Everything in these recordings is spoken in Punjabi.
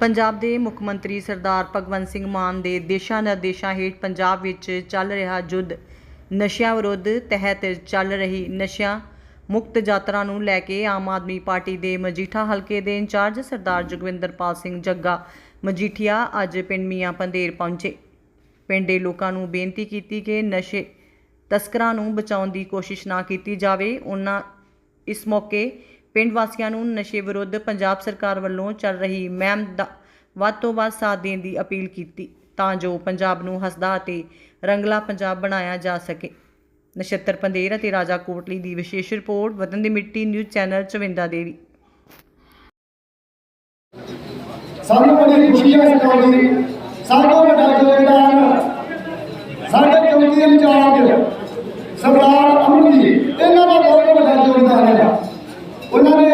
ਪੰਜਾਬ ਦੇ ਮੁੱਖ ਮੰਤਰੀ ਸਰਦਾਰ ਭਗਵੰਤ ਸਿੰਘ ਮਾਨ ਦੇ ਦਿਸ਼ਾ ਨਿਰਦੇਸ਼ਾਂ ਹੇਠ ਪੰਜਾਬ ਵਿੱਚ ਚੱਲ ਰਿਹਾ ਜੁੱਧ ਨਸ਼ਿਆਂ ਵਿਰੁੱਧ ਤਹਿਤ ਚੱਲ ਰਹੀ ਨਸ਼ਿਆਂ ਮੁਕਤ ਯਾਤਰਾ ਨੂੰ ਲੈ ਕੇ ਆਮ ਆਦਮੀ ਪਾਰਟੀ ਦੇ ਮਜੀਠਾ ਹਲਕੇ ਦੇ ਇੰਚਾਰਜ ਸਰਦਾਰ ਜਗਵਿੰਦਰਪਾਲ ਸਿੰਘ ਜੱਗਾ ਮਜੀਠੀਆ ਅੱਜ ਪਿੰਡ ਮੀਆਂ ਪੰਦੇਰ ਪਹੁੰਚੇ। ਪਿੰਡ ਦੇ ਲੋਕਾਂ ਨੂੰ ਬੇਨਤੀ ਕੀਤੀ ਕਿ ਨਸ਼ੇ ਤਸਕਰਾਂ ਨੂੰ ਬਚਾਉਣ ਦੀ ਕੋਸ਼ਿਸ਼ ਨਾ ਕੀਤੀ ਜਾਵੇ। ਉਹਨਾਂ ਇਸ ਮੌਕੇ ਪਿੰਡ ਵਾਸੀਆਂ ਨੂੰ ਨਸ਼ੇ ਵਿਰੁੱਧ ਪੰਜਾਬ ਸਰਕਾਰ ਵੱਲੋਂ ਚੱਲ ਰਹੀ ਮਹਿਮ ਦਾ ਵੱਧ ਤੋਂ ਵੱਧ ਸਾਥ ਦੇਣ ਦੀ ਅਪੀਲ ਕੀਤੀ, ਤਾਂ ਜੋ ਪੰਜਾਬ ਨੂੰ ਹੱਸਦਾ ਅਤੇ ਰੰਗਲਾ ਪੰਜਾਬ ਬਣਾਇਆ ਜਾ ਸਕੇ। ਨਛੱਤਰ ਪੰਦੇਰ ਅਤੇ ਰਾਜਾ ਕੋਟਲੀ ਦੀ ਵਿਸ਼ੇਸ਼ ਰਿਪੋਰਟ, ਵਤਨ ਦੀ ਮਿੱਟੀ, ਨਿਊਜ਼ ਚੈਨਲ ਚਵਿੰਦਾ ਦੇਵੀ। ਸਾਨੂੰ ਬੜੀ ਖੁਸ਼ੀ ਹੈ ਇਸ ਗੱਲ ਦੀ। ਸਭ ਸਾਡੇ ਚੌਂਕੀ ਇੰਚਾਰਜ ਸਰਦਾਰ ਅਮਨ ਜੀ ਇਹਨਾਂ ਦਾ ਬਹੁਤ ਵੱਡਾ ਯੋਗਦਾਨ ਹੈ ਉਹਨਾਂ ਨੇ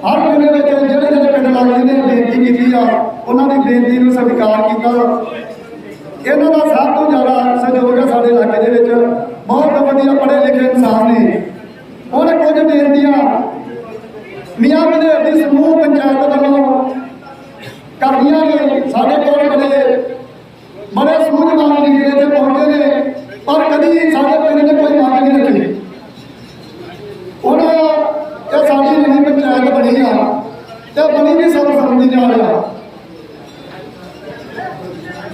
ਹਰ ਪਿੰਡ ਵਿੱਚ ਜਿਹੜੇ ਜਿਹੜੇ ਪਿੰਡ ਲੱਗਦੇ ਨੇ ਬੇਨਤੀ ਕੀਤੀ ਆ? ਉਹਨਾਂ ਦੀ ਬੇਨਤੀ ਨੂੰ ਸਵੀਕਾਰ ਕੀਤਾ। ਇਹਨਾਂ ਦਾ ਸਭ ਤੋਂ ਜ਼ਿਆਦਾ ਸਹਿਯੋਗ ਹੈ ਸਾਡੇ ਇਲਾਕੇ ਦੇ ਵਿੱਚ। ਬਹੁਤ ਵਧੀਆ ਪੜ੍ਹੇ ਲਿਖੇ ਇਨਸਾਨ ਨੇ। ਹੁਣ ਕੁਝ ਬੇਨਤੀਆਂ। ਮੀਆਂ ਬਨੇ ਦੀ ਸਮੂਹ ਪੰਚਾਇਤ ਵੱਲੋਂ ਕਰਨੀਆਂ ਨੇ ਸਾਡੇ ਕੋਲ ਬੜੇ ਬੜੇ ਸੂਝਵਾਨ ਜਿਹੜੇ ਇੱਥੇ ਪਹੁੰਚੇ ਨੇ ਪਰ ਕਦੀ ਸਾਡੇ ਪਿੰਡ ਨੇ ਕੋਈ ਮੰਗ ਨਹੀਂ ਰੱਖੀ ਹੁਣ ਇਹ ਸਾਡੀ ਨਵੀਂ ਪੰਚਾਇਤ ਬਣੀ ਆ ਤੇ ਬਣੀ ਵੀ ਸਭ ਸਮਝੀ ਜਾ ਰਿਹਾ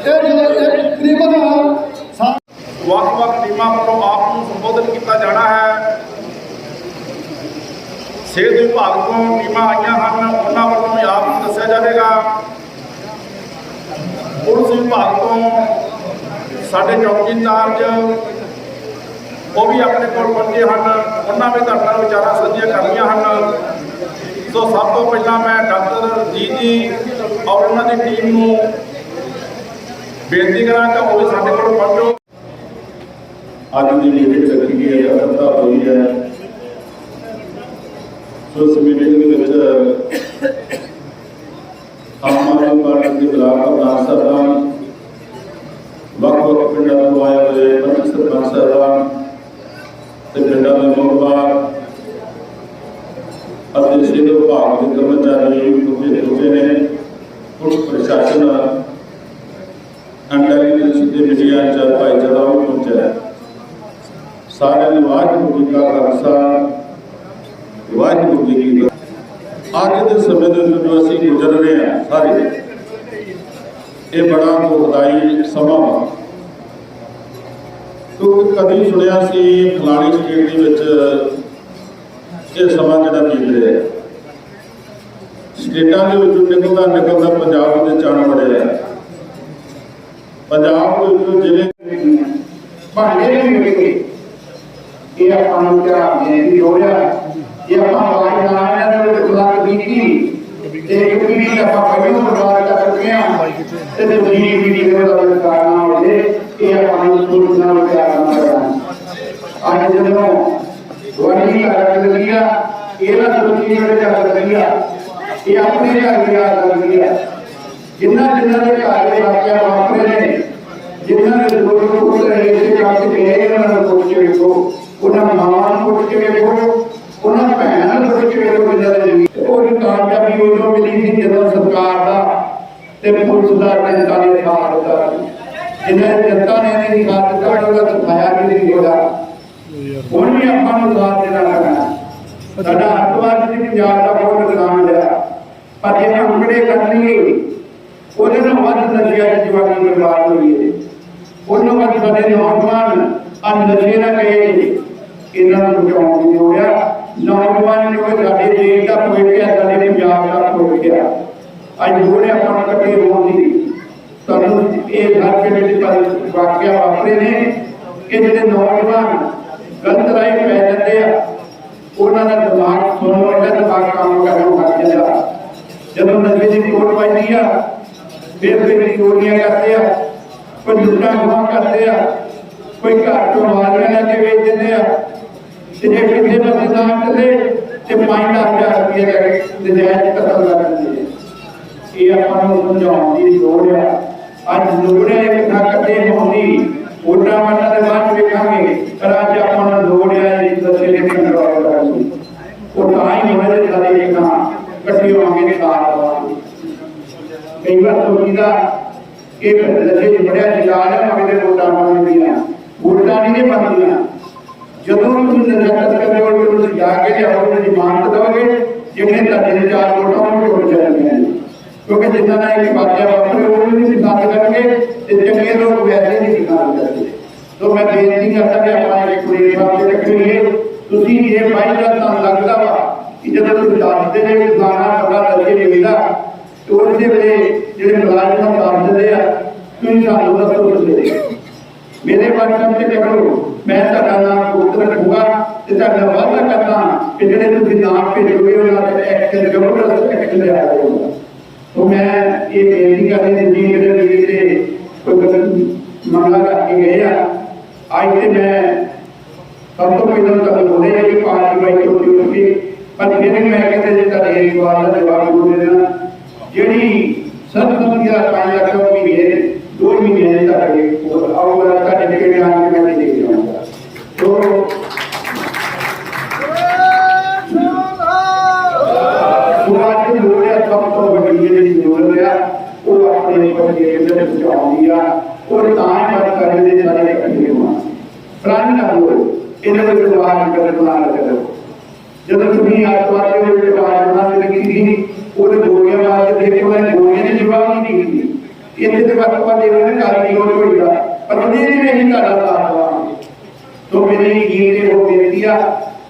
ਇਹ ਜਿਹੜੇ ਇਹ ਤਕਰੀਬਨ ਸਾ- ਵੱਖ-ਵੱਖ ਟੀਮਾਂ ਵੱਲੋਂ ਆਪ ਨੂੰ ਸੰਬੋਧਨ ਕੀਤਾ ਜਾਣਾ ਹੈ। ਸਿਹਤ ਵਿਭਾਗ ਤੋਂ ਟੀਮਾਂ ਆਈਆਂ ਹਨ। ਉਹਨਾਂ ਵੱਲੋਂ ਵੀ ਆਪ ਨੂੰ ਦੱਸਿਆ ਜਾਵੇਗਾ। ਪੁਲਿਸ ਵਿਭਾਗ ਤੋਂ ਸਾਡੇ ਚੌਕੀ ਇੰਚਾਰਜ, ਉਹ ਵੀ ਆਪਣੇ ਕੋਲ ਪਹੁੰਚੇ ਹਨ। ਉਹਨਾਂ ਵੀ ਤੁਹਾਡੇ ਨਾਲ ਵਿਚਾਰਾਂ ਸਾਂਝੀਆਂ ਕਰਨੀਆਂ ਹਨ। ਸੋ ਸਭ ਤੋਂ ਪਹਿਲਾਂ ਮੈਂ ਡਾਕਟਰ ਜੀ ਜੀ ਔਰ ਉਹਨਾਂ ਦੀ ਟੀਮ ਨੂੰ ਬੇਨਤੀ ਕਰਾਂ ਕਿ ਉਹ ਵੀ ਸਾਡੇ ਕੋਲ ਪਹੁੰਚੋ। ਅੱਜ ਦੀ ਮੀਟਿੰਗ ਰੱਖੀ ਗਈ ਹੈ ਅਰਥਾ ਹੋਈ ਹੈ, ਸੋ ਇਸ ਮੀਟਿੰਗ ਦੇ ਵਿੱਚ, ਆਮ ਆਦਮੀ ਪਾਰਟੀ ਦੇ ਬਲਾਕ ਪ੍ਰਧਾਨ ਸਾਹਿਬਾਨ ਵੱਖ ਵੱਖ ਪਿੰਡਾਂ ਤੋਂ ਆਏ ਹੋਏ ਪੰਚ ਸਰਪੰਚ ਸਾਹਿਬਾਨ ਤੇ ਪਿੰਡਾਂ ਦੇ ਮੋਹਬਾਰ ਅਤੇ ਸਿਹਤ ਵਿਭਾਗ ਦੇ ਕਰਮਚਾਰੀ ਉੱਥੇ ਪਹੁੰਚੇ ਨੇ। ਪੁਲਿਸ ਪ੍ਰਸ਼ਾਸਨ ਇੰਟੈਲੀਜੈਂਸ ਦੇ ਮੀਡੀਆ ਚ ਭਾਈਚਾਰਾ ਵੀ ਪਹੁੰਚਿਆ। ਸਾਰਿਆਂ ਨੂੰ ਵਾਹਿਗੁਰੂ ਜੀ ਕਾ ਖਾਲਸਾ, ਵਾਹਿਗੁਰੂ ਜੀ ਕੀ ਅੱਜ ਦੇ ਸਮੇਂ ਦੇ ਵਿੱਚ ਜੋ ਅਸੀਂ ਗੁਜ਼ਰ ਰਹੇ ਹਾਂ ਸਾਰੇ, ਇਹ ਬੜਾ ਦੁਖਦਾਈ ਸਮਾਂ ਵਾ। ਕਿਉਂਕਿ ਕਦੀ ਸੁਣਿਆ ਸੀ ਫਲਾਣੀ ਸਟੇਟ ਦੇ ਵਿੱਚ ਇਹ ਸਮਾਂ ਜਿਹੜਾ ਬੀਤ ਰਿਹਾ ਹੈ। ਸਟੇਟਾਂ ਦੇ ਵਿੱਚੋਂ ਨਿਕਲਦਾ ਨਿਕਲਦਾ ਪੰਜਾਬ ਦੇ ਚੰਨ ਵੜਿਆ ਹੈ ਪੰਜਾਬ ਦੇ ਵਿੱਚੋਂ ਜ਼ਿਲ੍ਹੇ ਭਾਂਡੇ ਵੀ ਮਿਲੇਗੇ ਇਹ ਆਪਾਂ ਨੂੰ ਧਿਆਨ ਦੇਣ ਦੀ ਲੋੜ ਹੈ ਜੇ ਆਪਾਂ ਆਵਾਜ਼ ਨਾ ਇਹਨਾਂ ਦੇ ਖੁਦਾਕ ਬੀਤੀ ਤੇ ਇੱਕ ਪੀੜੀ ਆਪਾਂ ਪਹਿਲਾਂ ਬਰਬਾਦ ਕਰ ਚੁੱਕੇ ਹਾਂ। ਤੇ ਦੂਜੀ ਪੀੜੀ ਦੇ ਦਾ ਵਿਕਾਰ ਨਾ ਹੋਵੇ ਇਹ ਆਪਾਂ ਨੂੰ ਸੋਚਣਾ ਨੂੰ ਤਿਆਰ ਕਰਨਾ ਪੈਣਾ ਅੱਜ ਜਦੋਂ ਵੜੀ ਕਰ ਲੱਗਿਆ ਇਹਦਾ ਸੋਚੀ ਜਿਹੜੇ ਚੱਲ ਲੱਗਿਆ ਇਹ ਆਪਣੇ ਘਰ ਦੀ ਯਾਦ ਲੱਗਿਆ ਜਿੰਨਾ ਜਿੰਨਾ ਦੇ ਘਰ ਦੇ ਵਾਕਿਆ ਵਾਪਰੇ ਨੇ ਜਿਨ੍ਹਾਂ ਦੇ ਲੋਕ ਕੋਲ ਰਹੇ ਸੀ ਕੰਮ ਤੇ ਗਏ ਉਹਨਾਂ ਨੂੰ ਪੁੱਛ ਕੇ ਵੇਖੋ ਉਹਨਾਂ ਮਾਵਾਂ ਨੂੰ ਪੁੱਛ ਕੇ ਵੇਖੋ ਉਹਨਾਂ ਭੈਣਾਂ ਨੂੰ ਪੁੱਛ ਕੇ ਵੇਖੋ ਜਿਨ੍ਹਾਂ ਦੇ ਜਮੀਨ ਉਹ ਜੋ ਕਾਮਯਾਬੀ ਉਦੋਂ ਮਿਲੀ ਸੀ, ਜਦੋਂ ਸਰਕਾਰ ਦਾ ਤੇ ਪੁਲਿਸ ਦਾ ਜਨਤਾ ਨੇ ਸਾਥ ਦਿੱਤਾ ਸੀ। ਜਿਨ੍ਹਾਂ ਨੇ ਜਨਤਾ ਨੇ ਨਹੀਂ ਸਾਥ ਦਿੱਤਾ, ਉਹਦਾ ਸਿਖਾਇਆ ਵੀ ਨਹੀਂ ਹੋਇਆ। ਹੁਣ ਵੀ ਆਪਾਂ ਨੂੰ ਸਾਥ ਦੇਣਾ ਪੈਣਾ। ਸਾਡਾ ਅੱਤਵਾਦ ਦੀ ਪੰਜਾਬ ਦਾ ਬਹੁਤ ਨੁਕਸਾਨ ਹੋਇਆ। ਪਰ ਜੇ ਅੰਕੜੇ ਕਰ ਲਈਏ, ਉਹਦੇ ਨਾਲ ਵੱਧ ਨਸ਼ਿਆਂ ਦੀ ਜਵਾਨੀ ਬਰਬਾਦ ਹੋਈ ਹੈ। ਉਹਨਾਂ ਵੱਧ ਸਾਡੇ ਨੌਜਵਾਨ ਅੱਜ ਨਸ਼ੇ ਨਾ ਕਹੇ। ਇਹਨਾਂ ਨੂੰ ਬਚਾਉਣ ਦੀ ਲੋੜ ਆ ਨੌਜਵਾਨ ਨੇ ਸਾਡੇ ਦੇਸ਼ ਦਾ ਕੋਈ ਗਿਆ ਸਾਡੇ ਪੰਜਾਬ ਦਾ ਕੋਈ ਗਿਆ ਅੱਜ ਹੋੜੇ ਆਪਾਂ ਨੂੰ ਇਕੱਠੇ ਹੋਣ ਦੀ ਤੁਹਾਨੂੰ ਇਹ ਘਰ ਦੇ ਵਿੱਚ ਵਾਕਿਆ ਵਾਪਰੇ ਨੇ ਕਿ ਜਿਹੜੇ ਨੌਜਵਾਨ ਗਲਤ ਰਾਹ ਪੈ ਜਾਂਦੇ ਆ, ਉਹਨਾਂ ਦਾ ਦਿਮਾਗ ਸੁਣਨ ਵਾਲਾ ਦਿਮਾਗ ਕੰਮ ਕਰਨ ਲੱਗ ਜਾਂਦਾ। ਜਦੋਂ ਨਸ਼ੇ ਦੀ ਕੋਟ ਪੈਂਦੀ ਆ, ਫਿਰ ਫਿਰ ਚੋਰੀਆਂ ਕਰਦੇ ਆ, ਕੋਈ ਲੁੱਟਾਂ ਖੋਹਾਂ ਕਰਦੇ ਆ, ਕੋਈ ਘਰ ਤੋਂ ਮਾਰੀਆਂ ਲੈ ਕੇ ਵੇਚ ਦਿੰਦੇ ਆ ਤੇ ਜੇ ਕਿਸੇ ਦਾ ਨਿਜ਼ਾਮ ਤੇ 5000 ਰੁਪਏ ਦਾ ਨਜਾਇਜ਼ ਕਤਲ ਕਰ ਦਿੰਦੇ ਇਹ ਆਪਾਂ ਨੂੰ ਸਮਝਾਉਣ ਦੀ ਲੋੜ ਆ। ਅੱਜ ਲੋੜੇ ਇੱਕ ਨਾ ਹੋਣੀ ਉਹਨਾਂ ਵਾਲਾ ਦੇ ਬਾਅਦ ਵੇਖਾਂਗੇ। ਪਰ ਅੱਜ ਆਪਾਂ ਨੂੰ ਲੋੜ ਇਸ ਦਸੇ ਦੇ ਕੰਟਰੋਲ ਕਰਨ ਉਹ ਤਾਂ ਹੀ ਹੋਵੇ ਸਾਡੇ ਇੱਕ ਇਕੱਠੇ ਹੋਵਾਂਗੇ ਸਾਥ ਦੇਵਾਂਗੇ ਕਈ ਵਾਰ ਸੋਚੀਦਾ ਕਿ ਨਸ਼ੇ ਬੜਿਆ ਸ਼ਿਕਾਰ ਹੈ ਮਗਰ ਵੋਟਾਂ ਬਣਦੀਆਂ ਵੋਟਾਂ ਨਹੀਂ ਨੇ ਬਣਦੀਆਂ ਜਦੋਂ ਵੀ ਤੁਸੀਂ ਨਸ਼ਾ ਤਸਕਰ ਕੋਲ ਤੁਸੀਂ ਜਾ ਕੇ ਲਿਆਓ ਉਹਨਾਂ ਦੀ ਜ਼ਮਾਨਤ ਦਓਗੇ ਜਿਹੜੇ ਤੁਹਾਡੇ ਦੇ ਚਾਰ ਵੋਟਾਂ ਉਹ ਟੁੱਟ ਜਾਣਗੀਆਂ ਕਿਉਂਕਿ ਜਿੰਨਾ ਦਾ ਇੱਕ ਵਾਕਿਆ ਵਾਪਰੇ ਉਹ ਵੀ ਨਹੀਂ ਪਸੰਦ ਕਰਨਗੇ ਤੇ ਚੰਗੇ ਲੋਕ ਵੈਸੇ ਨਹੀਂ ਪਸੰਦ ਕਰਦੇ ਸੋ ਮੈਂ ਬੇਨਤੀ ਕਰਦਾ ਕਿ ਆਪਾਂ ਇੱਕ ਕੁੜੀ ਵਾਸਤੇ ਰੱਖੀਏ ਤੁਸੀਂ ਇਹ ਭਾਈ ਦਾ ਤੁਹਾਨੂੰ ਲੱਗਦਾ ਵਾ ਕਿ ਜਦੋਂ ਤੁਸੀਂ ਦੱਸਦੇ ਨੇ ਕਿ ਦਾਣਾ ਪਤਾ ਲੱਗੇ ਮਿਲਦਾ ਤੇ ਉਹਦੇ ਵੇਲੇ ਜਿਹੜੇ ਮੁਲਾਜ਼ਮ ਦੱਸ ਦਿੰਦੇ ਆ ਤੁਸੀਂ ਸਾਨੂੰ ਦੱਸੋ ਦੱਸਦੇ ਮੇਰੇ ਵਰਕਰ ਤੇ میں تا نام پوتر رکھوں گا تے تا وعدہ کرنا کہ جڑے تسی نام بھیجو گے انہاں دے ایکشن زبردست ایکشن لے آئے گا تو میں یہ بینتی کر رہی تھی میرے لیے تے کوئی غلط معاملہ کر کے گئے ہیں آج سے میں سب تو پہلے تو رہے ہیں کہ پارٹی بھائی چھوٹی دیو کہ پر پھر میں کہتے جے تا ایک وعدہ دے باوجود دینا جڑی سب دنیا پانی رکھو ਉਹ ਆਪਣੇ ਬੱਚੇ ਦੇ ਬਚਾਉਂਦੀ ਆ ਉਹ ਤਾਂ ਹੀ ਮਦਦ ਕਰਨ ਦੇ ਸਾਰੇ ਇਕੱਠੇ ਹੋਣਾ। ਪ੍ਰਾਣੀ ਨਾ ਹੋਵੇ ਇਹਨਾਂ ਦੇ ਵਿਵਹਾਰ ਕਰਨ ਨਾ ਕਰੋ ਜਦੋਂ ਤੁਸੀਂ ਆਤਮਾ ਦੇ ਵਿੱਚ ਵਿਵਹਾਰ ਬਣਾ ਕੇ ਰੱਖੀ ਸੀ, ਉਹਦੇ ਗੋਲੀਆਂ ਮਾਰ ਕੇ ਦੇਖੋ ਮੈਂ ਗੋਲੀਆਂ ਦੇ ਜਵਾਬ ਨਹੀਂ ਦਿੱਤੀ। ਇੱਥੇ ਤੇ ਵਕਤ ਪਾ ਦੇ ਰਹੇ ਕਾਲ ਨਹੀਂ ਹੋ ਹੋਈਦਾ ਪਰ ਉਹਨੇ ਨਹੀਂ ਤੁਹਾਡਾ ਸਾਥ ਦੇਵਾਂਗੇ ਤੋ ਮੇਰੀ ਗੀਤ ਦੇ ਉਹ ਬੇਨਤੀ ਆ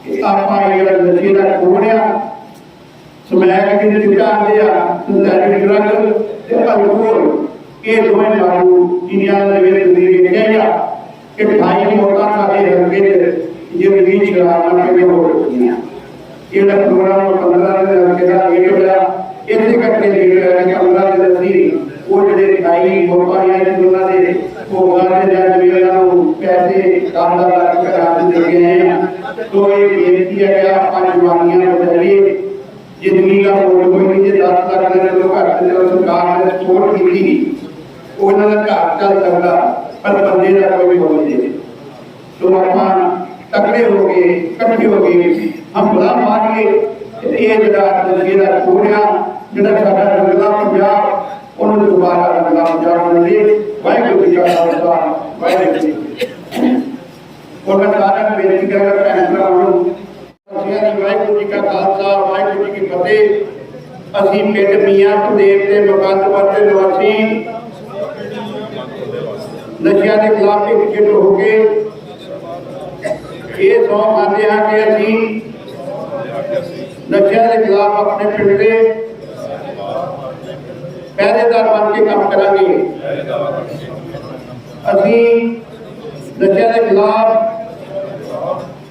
ਕਿ ਆਪਾਂ ਇਹ ਜਿਹੜਾ ਨਸ਼ੇ ਦਾ ਕੋੜਿਆ ਸਮੈਕ ਦੇ ਚਿੱਟਾ ਆਂਦੇ ਆ ਸਿੰਥੈਟਿਕ ਡਰੱਗ। ਤੇ ਅਲਕੋਹਲ ਇਹ ਦੋਵੇਂ ਲਾਗੂ ਇੰਡੀਆ ਦੇ ਵਿੱਚ ਤੁਸੀਂ ਵੇਖਿਆ ਆ ਕਿ 28 ਮੌਤਾਂ ਸਾਡੇ ਹਲਕੇ ਦੇ ਜ਼ਿੰਦਗੀ ਚ ਸ਼ਰਾਬ ਨਾਲ ਕਿਵੇਂ ਹੋ ਰਹੀਆਂ ਇਹਦਾ ਪ੍ਰੋਗਰਾਮ 15 ਦੇ ਹਲਕੇ ਦਾ ਇਹ ਹੋਇਆ। ਇਸੇ ਕਰਕੇ ਲੇਟ ਹੋਇਆ ਕਿ 15 ਦੇ ਅਸੀਂ ਉਹ ਜਿਹੜੇ 28 ਮੌਤਾਂ ਆਈਆਂ ਨੇ ਉਹਨਾਂ ਦੇ ਭੋਗਾਂ ਦੇ ਜੱਜ ਵੀ ਉਹਨਾਂ ਨੂੰ ਪੈਸੇ ਕਾਂਦਾ ਲੱਗ ਕਰਾ ਦਿੱਤੇ ਗਏ ਆ ਤੋ ਇਹ ਬੇਨਤੀ ਹੈ ਕਿ ਆਪਾਂ ਜਵਾਨੀਆਂ ਨੂੰ ਬਦਲੀਏ ਜ਼ਿੰਦਗੀ ਦਾ ਮੋੜ ਕੋਈ ਨਹੀਂ ਜੇ 10 ਲੱਖ ਦੇ ਲੋਕ ਘਰ ਦੇ ਜਦੋਂ ਸਰਕਾਰ ਨੇ ਸਪੋਰਟ ਕੀਤੀ ਉਹਨਾਂ ਦਾ ਘਰ ਚੱਲ ਸਕਦਾ ਪਰ ਬੰਦੇ ਦਾ ਕੋਈ ਮੁੱਲ ਨਹੀਂ ਸੋ ਆਪਾਂ ਤਕੜੇ ਹੋ ਕੇ ਇਕੱਠੇ ਹੋ ਕੇ ਹਮਲਾ ਮਾਰੀਏ ਤੇ ਇਹ ਜਿਹੜਾ ਨਜ਼ਰੀਆ ਦਾ ਕੋੜਿਆ ਜਿਹੜਾ ਸਾਡਾ ਰੰਗਲਾ ਪੰਜਾਬ ਉਹਨੂੰ ਦੁਬਾਰਾ ਰੰਗਲਾ ਪੰਜਾਬ ਬਣਾਈਏ ਵਾਹਿਗੁਰੂ ਜੀ ਕਾ ਖਾਲਸਾ ਵਾਹਿਗੁਰੂ ਜੀ ਕੀ ਫਤਿਹ। ਔਰ ਮੈਂ ਸਾਰਿਆਂ ਨੂੰ ਬੇਨਤੀ ਕਰਾਂਗਾ ਭੈਣ ਭਰਾਵਾਂ ਨੂੰ ਅਸੀਂ ਜੀ ਵਾਹਿਗੁਰੂ ਜੀ ਕਾ ਖਾਲਸਾ ਵਾਹਿਗੁਰੂ ਜੀ ਕੀ ਫਤਿਹ ਅਸੀਂ ਪਿੰਡ ਮੀਆਂ ਪਦੇਵ ਦੇ ਮੁਕੱਦਮਾ ਦੇ ਨਿਵਾਸੀ ਨਸ਼ਿਆਂ ਦੇ ਖਿਲਾਫ ਇਕਜੁੱਟ ਹੋ ਕੇ ਇਹ ਸੌ ਖਾਂਦੇ ਹਾਂ ਕਿ ਅਸੀਂ ਨਸ਼ਿਆਂ ਦੇ ਖਿਲਾਫ ਆਪਣੇ ਪਿੰਡ ਦੇ ਪਹਿਰੇਦਾਰ ਬਣ ਕੇ ਕੰਮ ਕਰਾਂਗੇ। ਅਸੀਂ ਨਸ਼ਿਆਂ ਦੇ ਖਿਲਾਫ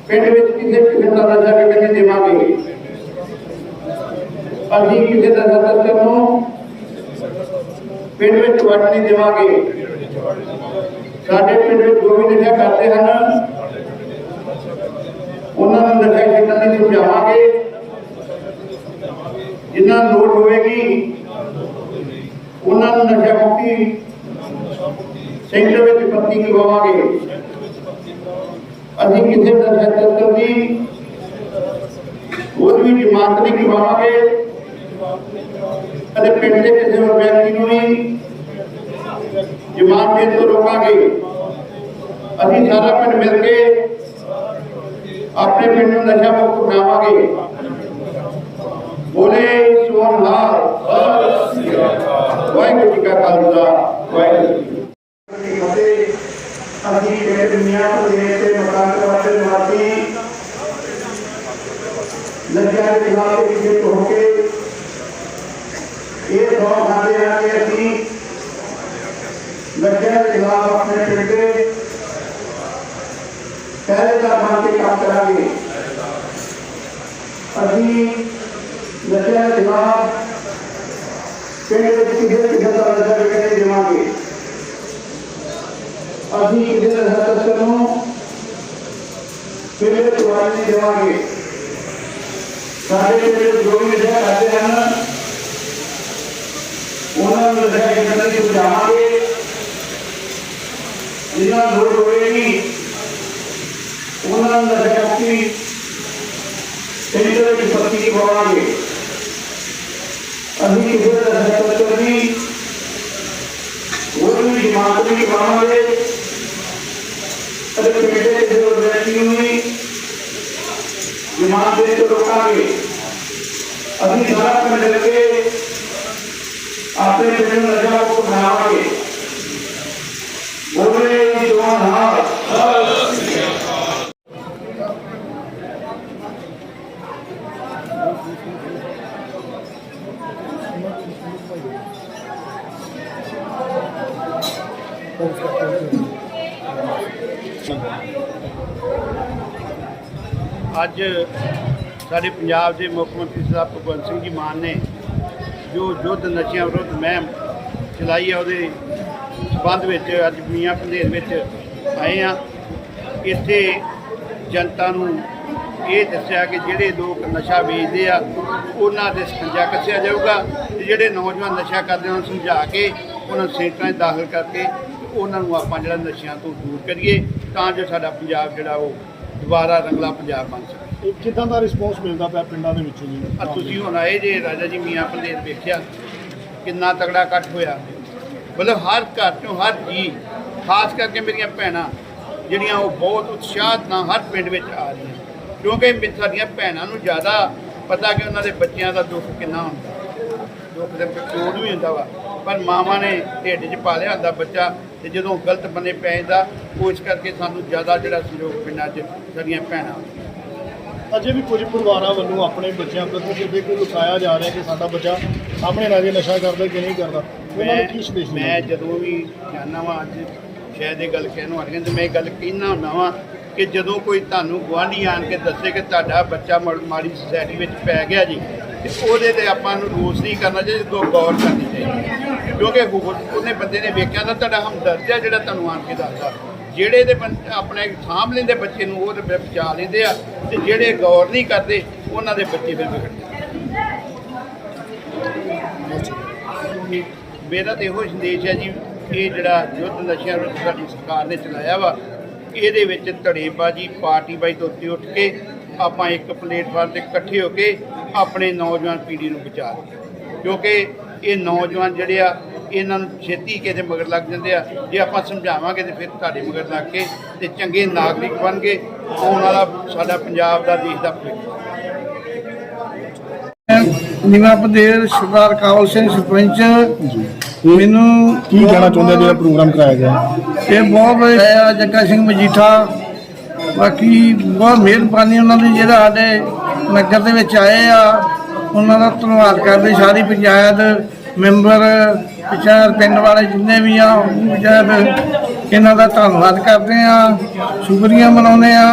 ਪਿੰਡ ਵਿੱਚ ਕਿਸੇ ਕਿਸਮ ਦਾ ਨਸ਼ਾ ਵਿਕਣ ਨਹੀਂ ਦੇਵਾਂਗੇ। ਅਸੀਂ ਕਿਸੇ ਦਾ ਸਦੱਸਯ ਨੂੰ ਪਿੰਡ ਵਿੱਚ ਵੜ ਨਹੀਂ ਦੇਵਾਂਗੇ। ਸਾਡੇ ਪਿੰਡ ਵਿੱਚ ਜੋ ਵੀ ਨਸ਼ਾ ਕਰਦੇ ਹਨ ਉਹਨਾਂ ਨੂੰ ਨਸ਼ਾ ਛੱਡਣ ਲਈ ਸਮਝਾਵਾਂਗੇ ਜਿੰਨਾ ਲੋੜ ਹੋਵੇਗੀ, ਉਹਨਾਂ ਨੂੰ ਨਸ਼ਾ ਮੁਕਤੀ ਸੈਂਟਰ ਵਿੱਚ ਭਰਤੀ ਕਰਵਾਵਾਂਗੇ। ਅਸੀਂ ਕਿਸੇ ਦਾ ਸੈਕਟਰ ਦੀ ਕੋਈ ਵੀ ਜ਼ਮਾਨਤ ਨਹੀਂ ਕਰਵਾਵਾਂਗੇ। ਅਤੇ ਪਿੰਡ ਦੇ ਕਿਸੇ ਹੋਰ ਵਿਅਕਤੀ ਨੂੰ ਵੀ ਜ਼ਮਾਨਤ ਤੋਂ ਰੋਕਾਂਗੇ। ਅਸੀਂ ਸਾਰਾ ਪਿੰਡ ਮਿਲ ਕੇ ਆਪਣੇ ਪਿੰਡ ਨੂੰ ਨਸ਼ਾ ਮੁਕਤ ਬਣਾਵਾਂਗੇ ਬੋਲੇ ਸੋਨਹਾਰ ਵਾਹਿਗੁਰੂ ਜੀ ਕਾ ਖਾਲਸਾ ਵਾਹਿਗੁਰੂ ਜੀ ਕੀ ਫਤਿਹ ਅਸੀਂ ਪਿੰਡ ਮੀਆਂ ਦੇ ਤੇ ਮਕਾਨ ਵਾਲੇ ਨਿਵਾਸੀ ਨਸ਼ਿਆਂ ਦੇ ਖਿਲਾਫ ਇਕਜੁੱਟ ਹੋ ਕੇ ਇਹ ਸੌ ਖਾਂਦੇ ਹਾਂ ਕਿ ਅਸੀਂ ਨਸ਼ਿਆਂ ਦੇ ਖਿਲਾਫ ਆਪਣੇ ਪਿੰਡ ਦੇ ਪਹਿਰੇਦਾਰ ਬਣ ਕੇ ਕੰਮ ਕਰਾਂਗੇ ਅਸੀਂ ਨਸ਼ਿਆਂ ਦੇ ਖਿਲਾਫ ਪਿੰਡ ਵਿੱਚ ਕਿਸੇ ਕਿਸੇ ਦਾ ਨਸ਼ਾ ਵਿਕਣ ਦੇਵਾਂਗੇ। ਅਸੀਂ ਕਿਸੇ ਦਾ ਸਤਸੰਗ ਨੂੰ ਪਿੰਡ ਵਿੱਚ ਵੜਨ ਦੇਵਾਂਗੇ। ਸਾਡੇ ਪਿੰਡ ਜੋ ਵੀ ਨਸ਼ਾ ਕਰਦੇ ਹਨ, ਉਹਨਾਂ ਨੂੰ ਨਸ਼ਾ ਛੱਡਣ ਲਈ ਸਮਝਾਵਾਂਗੇ ਜਿਨ੍ਹਾਂ ਲੋੜ ਹੋਵੇਗੀ ਉਹਨਾਂ ਨੂੰ ਨਸ਼ਾ ਮੁਕਤੀ ਸੈਂਟਰ ਵਿੱਚ ਭਰਤੀ ਕਰਵਾਵਾਂਗੇ ਅਸੀਂ ਕਿਸੇ ਦਾ ਸਤਸੰਗ ਨਹੀਂ ਵੀ ਪਾਵਾਂਗੇ ਅਤੇ ਕਮੇਟੀ ਦੇ ਵਿਅਕਤੀ ਨੂੰ ਵੀ ਇਮਾਨਦਾਰੀ ਤੋਂ ਰੋਕਾਂਗੇ ਅਸੀਂ ਸਾਰਾ ਪਿੰਡ ਮਿਲ ਕੇ ਆਪਣੇ ਪਿੰਡ ਨੂੰ ਨਸ਼ਾ ਬਣਾਵਾਂਗੇ ਬੋਲੇ ਜਵਾਨ ਹਾਰ। ਅੱਜ ਸਾਡੇ ਪੰਜਾਬ ਦੇ ਮੁੱਖ ਮੰਤਰੀ ਸਾਹਿਬ ਭਗਵੰਤ ਸਿੰਘ ਜੀ ਮਾਨ ਨੇ ਜੋ ਯੁੱਧ ਨਸ਼ਿਆਂ ਵਿਰੁੱਧ ਮਹਿਮ ਚਲਾਈ ਆ ਉਹਦੇ ਸੰਬੰਧ ਵਿੱਚ ਅੱਜ ਮੀਆਂ ਪੰਧੇਰ ਵਿੱਚ ਆਏ ਆ। ਇੱਥੇ ਜਨਤਾ ਨੂੰ ਇਹ ਦੱਸਿਆ ਕਿ ਜਿਹੜੇ ਲੋਕ ਨਸ਼ਾ ਵੇਚਦੇ ਆ, ਉਹਨਾਂ ਦੇ ਸਕੰਜਾ ਕੱਸਿਆ ਜਾਊਗਾ ਤੇ ਜਿਹੜੇ ਨੌਜਵਾਨ ਨਸ਼ਾ ਕਰਦੇ ਉਹਨਾਂ ਨੂੰ ਸਮਝਾ ਕੇ ਉਹਨਾਂ ਨੂੰ ਸੇਟਾਂ 'ਚ ਦਾਖਲ ਕਰਕੇ ਉਹਨਾਂ ਨੂੰ ਆਪਾਂ ਜਿਹੜਾ ਨਸ਼ਿਆਂ ਤੋਂ ਦੂਰ ਕਰੀਏ ਤਾਂ ਜੋ ਸਾਡਾ ਪੰਜਾਬ ਜਿਹੜਾ ਉਹ ਦੁਬਾਰਾ ਰੰਗਲਾ ਪੰਜਾਬ ਬਣ ਸਕੇ। ਕਿੱਦਾਂ ਦਾ ਰਿਸਪੌਂਸ ਮਿਲਦਾ ਪਿਆ ਪਿੰਡਾਂ ਦੇ ਵਿੱਚੋਂ ਜੀ? ਆ ਤੁਸੀਂ ਹੁਣ ਆਏ ਜੇ, ਰਾਜਾ ਜੀ ਮੀਆਂ ਪੰਦੇਰ ਵੇਖਿਆ, ਕਿੰਨਾ ਤਗੜਾ ਇਕੱਠ ਹੋਇਆ। ਮਤਲਬ ਹਰ ਘਰ ਚੋਂ ਹਰ ਜੀ, ਖਾਸ ਕਰਕੇ ਮੇਰੀਆਂ ਭੈਣਾਂ, ਜਿਹੜੀਆਂ ਉਹ ਬਹੁਤ ਉਤਸ਼ਾਹ ਨਾਲ ਹਰ ਪਿੰਡ ਵਿੱਚ ਆ ਰਹੀਆਂ। ਕਿਉਂਕਿ ਮੇ- ਸਾਡੀਆਂ ਭੈਣਾਂ ਨੂੰ ਜ਼ਿਆਦਾ ਪਤਾ ਕਿ ਉਹਨਾਂ ਦੇ ਬੱਚਿਆਂ ਦਾ ਦੁੱਖ ਕਿੰਨਾ ਹੁੰਦਾ। ਦੁੱਖ ਦੇ ਕੋਲ ਵੀ ਹੁੰਦਾ ਵਾ। ਪਰ ਮਾਵਾਂ ਨੇ ਢਿੱਡ 'ਚ ਪਾ ਲਿਆ ਹੁੰਦਾ ਬੱਚਾ, ਤੇ ਜਦੋਂ ਗਲਤ ਬੰਨੇ ਪੈ ਜਾਂਦਾ, ਉਹ ਇਸ ਕਰਕੇ ਸਾਨੂੰ ਜ਼ਿਆਦਾ ਜਿਹੜਾ ਸਹਿਯੋਗ ਪਿੰਡਾਂ 'ਚ ਸਾਡੀਆਂ ਭੈਣਾਂ ਅਜੇ ਵੀ ਕੁਝ ਪਰਿਵਾਰਾਂ ਵੱਲੋਂ ਆਪਣੇ ਬੱਚਿਆਂ ਪ੍ਰਤੀ ਜਿੱਦੇ ਕੋਈ ਲੁਕਾਇਆ ਜਾ ਰਿਹਾ ਕਿ ਸਾਡਾ ਬੱਚਾ ਸਾਹਮਣੇ ਨਾ ਜੇ ਨਸ਼ਾ ਕਰਦਾ ਕਿ ਨਹੀਂ ਕਰਦਾ ਉਹਨਾਂ ਨੂੰ ਕੀ ਸੰਦੇਸ਼ ਮੈਂ ਜਦੋਂ ਵੀ ਜਾਣਾ ਵਾਂ ਅੱਜ ਸ਼ਾਇਦ ਇਹ ਗੱਲ ਕਹਿਣ ਵਾਲੀਆਂ ਤੇ ਮੈਂ ਇਹ ਗੱਲ ਕਹਿਣਾ ਹੁੰਦਾ ਵਾਂ ਕਿ ਜਦੋਂ ਕੋਈ ਤੁਹਾਨੂੰ ਗੁਆਂਢੀ ਆਣ ਕੇ ਦੱਸੇ ਕਿ ਤੁਹਾਡਾ ਬੱਚਾ ਮਾ- ਮਾੜੀ ਸੁਸਾਇਟੀ ਵਿੱਚ ਪੈ ਗਿਆ ਜੀ ਤੇ ਉਹਦੇ ਤੇ ਆਪਾਂ ਨੂੰ ਰੋਸ ਨਹੀਂ ਕਰਨਾ ਚਾਹੀਦਾ ਸਗੋਂ ਗੌਰ ਕਰਨੀ ਚਾਹੀਦੀ ਕਿਉਂਕਿ ਉਹਨੇ ਬੰਦੇ ਨੇ ਵੇਖਿਆ ਤਾਂ ਤੁਹਾਡਾ ਹਮਦਰਦ ਆ ਜਿਹੜਾ ਤੁਹਾਨੂੰ ਆਣ ਕੇ ਦੱਸਦਾ। ਜਿਹੜੇ ਦੇ ਬੰ- ਆਪਣੇ ਸਾਂਭ ਲੈਂਦੇ ਬੱਚੇ ਨੂੰ, ਉਹ ਤੇ ਬਚਾ ਲੈਂਦੇ ਆ ਤੇ ਜਿਹੜੇ ਗੌਰ ਨਹੀਂ ਕਰਦੇ, ਉਹਨਾਂ ਦੇ ਬੱਚੇ ਫਿਰ ਵਿਗੜਦੇ ਮੇਰਾ ਤੇ ਇਹੋ ਸੰਦੇਸ਼ ਹੈ ਜੀ, ਇਹ ਜਿਹੜਾ ਯੁੱਧ ਨਸ਼ਿਆਂ ਵਿਰੁੱਧ ਸਾਡੀ ਸਰਕਾਰ ਨੇ ਚਲਾਇਆ ਵਾ, ਇਹਦੇ ਵਿੱਚ ਧੜੇਬਾਜ਼ੀ ਪਾਰਟੀ ਬਾਈ ਤੋਂ ਉੱਤੇ ਉੱਠ ਕੇ ਆਪਾਂ ਇੱਕ ਪਲੇਟਫਾਰਮ ਤੇ ਇਕੱਠੇ ਹੋ ਕੇ ਆਪਣੇ ਨੌਜਵਾਨ ਪੀੜ੍ਹੀ ਨੂੰ ਬਚਾ ਲਈਏ ਕਿਉਂਕਿ ਇਹ ਨੌਜਵਾਨ ਜਿਹੜੇ ਆ ਇਹਨਾਂ ਨੂੰ ਛੇਤੀ ਕਿਤੇ ਮਗਰ ਲੱਗ ਜਾਂਦੇ ਆ। ਜੇ ਆਪਾਂ ਸਮਝਾਵਾਂਗੇ ਤੇ ਫਿਰ ਤੁਹਾਡੇ ਮਗਰ ਲੱਗ ਕੇ ਤੇ ਚੰਗੇ ਨਾਗਰਿਕ ਬਣ ਕੇ ਆਉਣ ਵਾਲਾ ਸਾਡਾ ਪੰਜਾਬ ਦਾ ਦੇਸ਼ ਦਾ ਭਵਿੱਖ। ਨਿਵਾ ਪਦੇਰ ਸਰਦਾਰ ਕਾਵਲ ਸਿੰਘ ਸਰਪੰਚ ਮੈਨੂੰ ਕੀ ਕਹਿਣਾ ਚਾਹੁੰਦੇ ਜਿਹੜਾ ਪ੍ਰੋਗਰਾਮ ਕਰਾਇਆ ਗਿਆ? ਇਹ ਬਹੁਤ ਵਧੀਆ ਜੱਗਾ ਸਿੰਘ ਮਜੀਠਾ। ਬਾਕੀ ਬਹੁਤ ਮਿਹਰਬਾਨੀ ਉਹਨਾਂ ਦੀ ਜਿਹੜਾ ਸਾਡੇ ਨਗਰ ਦੇ ਵਿੱਚ ਆਏ ਆ ਉਹਨਾਂ ਦਾ ਧੰਨਵਾਦ ਕਰਦੇ ਸਾਰੀ ਪੰਚਾਇਤ ਮੈਂਬਰ, ਵਿਚਾਰ ਪਿੰਡ ਵਾਲੇ ਜਿੰਨੇ ਵੀ ਆ, ਉਹ ਪੰਚਾਇਤ ਇਹਨਾਂ ਦਾ ਧੰਨਵਾਦ ਕਰਦੇ ਆ, ਸ਼ੁਕਰੀਆ ਮਨਾਉਂਦੇ ਆ।